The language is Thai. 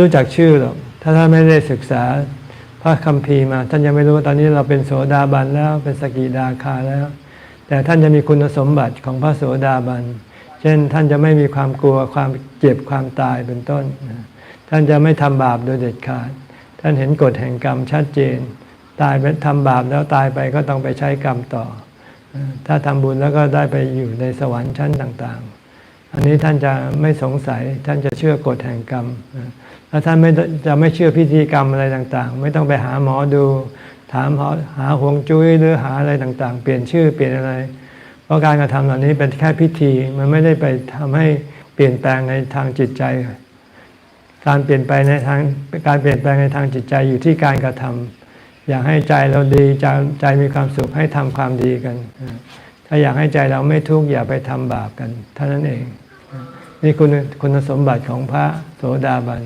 รู้จักชื่อหรอกถ้าท่านไม่ได้ศึกษาพระคัมภีร์มา ท่านยังไม่รู้ว่าตอนนี้เราเป็นโสดาบันแล้วเป็นสกิดาคาแล้ว แต่ท่านจะมีคุณสมบัติของพระโสดาบัน เช่นท่านจะไม่มีความกลัวความเจ็บความตายเป็นต้น ท่านจะไม่ทำบาปโดยเด็ดขาด ท่านเห็นกฎแห่งกรรมชัดเจน ตายไปทำบาปแล้วตายไปก็ต้องไปใช้กรรมต่อ ถ้าทำบุญแล้วก็ได้ไปอยู่ในสวรรค์ชั้นต่างๆ อันนี้ท่านจะไม่สงสัยท่านจะเชื่อกฎแห่งกรรมแล้วท่านไม่จะไม่เชื่อพิธีกรรมอะไรต่างๆ ไม่ต้องไปหาหมอดู ถามหาหาหวงจุ้ยหรือหาอะไรต่างๆ เปลี่ยนชื่อเปลี่ยนอะไร เพราะการกระทำเหล่านี้เป็นแค่พิธีมันไม่ได้ไปทำให้เปลี่ยนแปลงในทางจิตใจ การเปลี่ยนแปในทางการเปลี่ยนแปลงในทางจิตใจอยู่ที่การกระทำอยากให้ใจเราดีใจใจมีความสุขให้ทำความดีกัน ถ้าอยากให้ใจเราไม่ทุกข์อย่าไปทำบาปกันเท่านั้นเอง นี่คุณคุณสมบัติของพระโสดาบัน